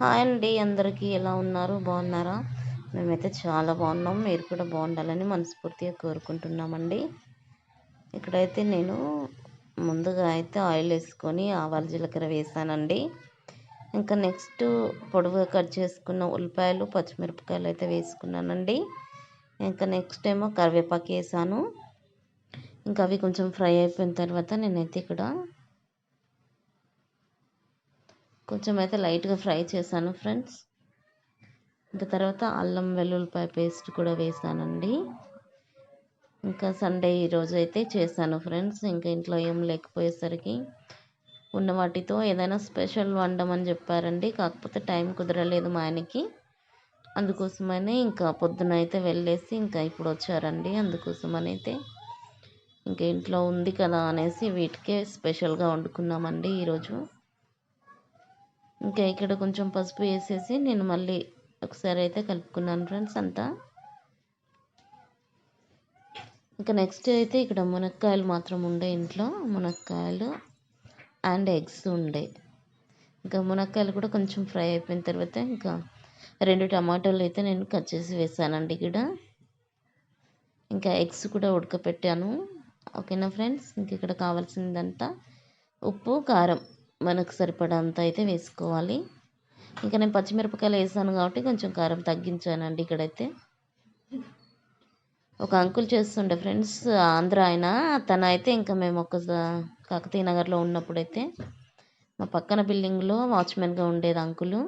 Hi అండి అందరికీ ఎలా ఉన్నారు? బాగున్నారా? మేమైతే చాలా బాగున్నాం. మీరు కూడా బాగుండాలని మనస్ఫూర్తిగా కోరుకుంటున్నామండి. ఇక్కడైతే నేను ముందుగా అయితే ఆయిల్ వేసుకొని ఆవాల జీలకర్ర వేసానండి. ఇంకా నెక్స్ట్ పొడవుగా కట్ చేసుకున్న ఉల్లిపాయలు పచ్చిమిరపకాయలు అయితే వేసుకున్నానండి. ఇంకా నెక్స్ట్ ఏమో కరివేపాకు వేసాను. ఇంకా అవి కొంచెం ఫ్రై అయిపోయిన తర్వాత నేనైతే ఇక్కడ కొంచెం అయితే లైట్గా ఫ్రై చేశాను ఫ్రెండ్స్. ఇంకా తర్వాత అల్లం వెల్లుల్లిపాయ పేస్ట్ కూడా వేసానండి. ఇంకా సండే ఈరోజు అయితే చేశాను ఫ్రెండ్స్. ఇంకా ఇంట్లో ఏం లేకపోయేసరికి ఉన్న వాటితో ఏదైనా స్పెషల్ వండమని చెప్పారండి. కాకపోతే టైం కుదరలేదు మా ఆయనకి. అందుకోసమనే ఇంకా పొద్దున అయితే వెళ్ళేసి ఇంకా ఇప్పుడు వచ్చారండి. అందుకోసమని అయితే ఇంకా ఇంట్లో ఉంది కదా అనేసి వీటికే స్పెషల్గా వండుకున్నామండి ఈరోజు ఇంకా ఇక్కడ కొంచెం పసుపు వేసేసి నేను మళ్ళీ ఒకసారి అయితే కలుపుకున్నాను ఫ్రెండ్స్ అంతా. ఇంకా నెక్స్ట్ అయితే ఇక్కడ మునక్కాయలు మాత్రం ఉండే ఇంట్లో. మునక్కాయలు అండ్ ఎగ్స్ ఉండే. ఇంకా మునక్కాయలు కూడా కొంచెం ఫ్రై అయిపోయిన తర్వాత ఇంకా రెండు టమాటాలు అయితే నేను కట్ చేసి వేసానండి ఇక్కడ. ఇంకా ఎగ్స్ కూడా ఉడకపెట్టాను. ఓకేనా ఫ్రెండ్స్? ఇంక ఇక్కడ కావాల్సిందంతా ఉప్పు కారం. మనకు సరిపడంత అయితే వేసుకోవాలి. ఇంకా నేను పచ్చిమిరపకాయలు వేసాను కాబట్టి కొంచెం కారం తగ్గించానండి ఇక్కడైతే. ఒక అంకుల్ చేస్తుండే ఫ్రెండ్స్ ఆంధ్ర ఆయన. తన అయితే ఇంకా మేము ఒక కాకతీయ నగర్లో ఉన్నప్పుడైతే మా పక్కన బిల్డింగ్లో వాచ్మెన్గా ఉండేది అంకులు.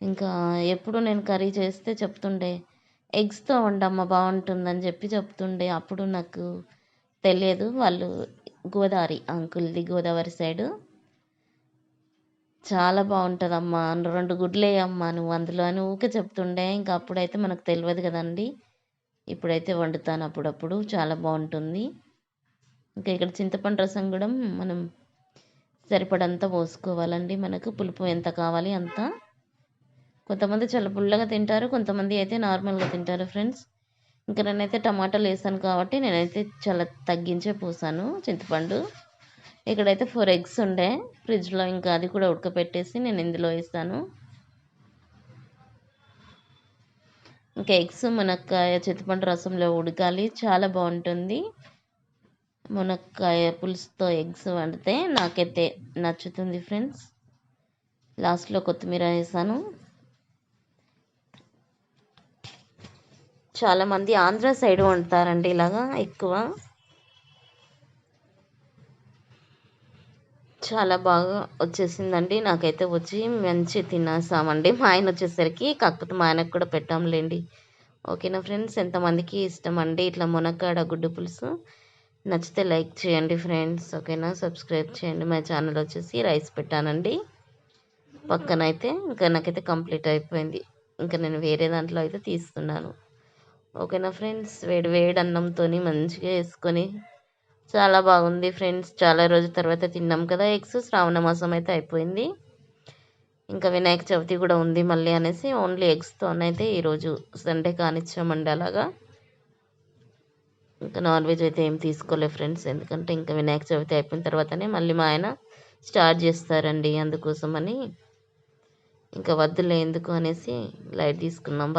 ఇంకా ఎప్పుడు నేను కర్రీ చేస్తే చెప్తుండే ఎగ్స్తో వండమ్మ బాగుంటుందని చెప్పి చెప్తుండే. అప్పుడు నాకు తెలియదు వాళ్ళు గోదావరి అంకుల్ది గోదావరి సైడు. చాలా బాగుంటుందమ్మా. రెండు గుడ్లేయమ్మా నువ్వు అందులో అని ఊకే చెప్తుండే. ఇంకా అప్పుడైతే మనకు తెలియదు కదండి. ఇప్పుడైతే వండుతాను అప్పుడప్పుడు. చాలా బాగుంటుంది. ఇంకా ఇక్కడ చింతపండు రసం కూడా మనం సరిపడంతా పోసుకోవాలండి. మనకు పులుపు ఎంత కావాలి అంత. కొంతమంది చాలా పుల్లగా తింటారు. కొంతమంది అయితే నార్మల్గా తింటారు ఫ్రెండ్స్. ఇంకా నేనైతే టమాటాలు వేసాను కాబట్టి నేనైతే చాలా తగ్గించే పోసాను చింతపండు. ఇక్కడైతే ఫోర్ ఎగ్స్ ఉండే. ఫ్రిడ్జ్లో ఇంకా అది కూడా ఉడకపెట్టేసి నేను ఇందులో వేస్తాను ఇంకా ఎగ్స్ మునక్కాయ చింతపండు రసంలో ఉడకాలి. చాలా బాగుంటుంది. మునక్కాయ పులుసుతో ఎగ్స్ వండితే నాకైతే నచ్చుతుంది ఫ్రెండ్స్. లాస్ట్లో కొత్తిమీర వేసాను. చాలామంది ఆంధ్ర సైడ్ వండుతారండి ఇలాగా ఎక్కువ. చాలా బాగా వచ్చేసిందండి. నాకైతే వచ్చి మంచి తినేసామండి. మా ఆయన వచ్చేసరికి కాకపోతే మా ఆయనకు కూడా పెట్టాంలేండి. ఓకేనా ఫ్రెండ్స్? ఎంతమందికి ఇష్టం అండి ఇట్లా మునక్కాడ గుడ్డు పులుసు? నచ్చితే లైక్ చేయండి ఫ్రెండ్స్. ఓకేనా? సబ్స్క్రైబ్ చేయండి. మా ఛానల్ వచ్చేసి రైస్ పెట్టానండి. పక్కన అయితే ఇంకా నాకైతే కంప్లీట్ అయిపోయింది. ఇంకా నేను వేరే దాంట్లో అయితే తీస్తున్నాను. ఓకేనా ఫ్రెండ్స్? వేడి వేడి అన్నంతో మంచిగా వేసుకొని చాలా బాగుంది ఫ్రెండ్స్. చాలా రోజుల తర్వాత తిన్నాం కదా ఎగ్స్. శ్రావణ మాసం అయితే అయిపోయింది. ఇంకా వినాయక చవితి కూడా ఉంది మళ్ళీ అనేసి ఓన్లీ ఎగ్స్తోనైతే ఈరోజు సండే కానిచ్చామండి అలాగా. ఇంకా నాన్ వెజ్ అయితే ఏం తీసుకోలే ఫ్రెండ్స్. ఎందుకంటే ఇంకా వినాయక చవితి అయిపోయిన తర్వాతనే మళ్ళీ మా ఆయన స్టార్ట్ చేస్తారండి అందుకోసమని. ఇంకా వద్దులే ఎందుకు అనేసి లైట్ తీసుకున్నాం. బాయ్.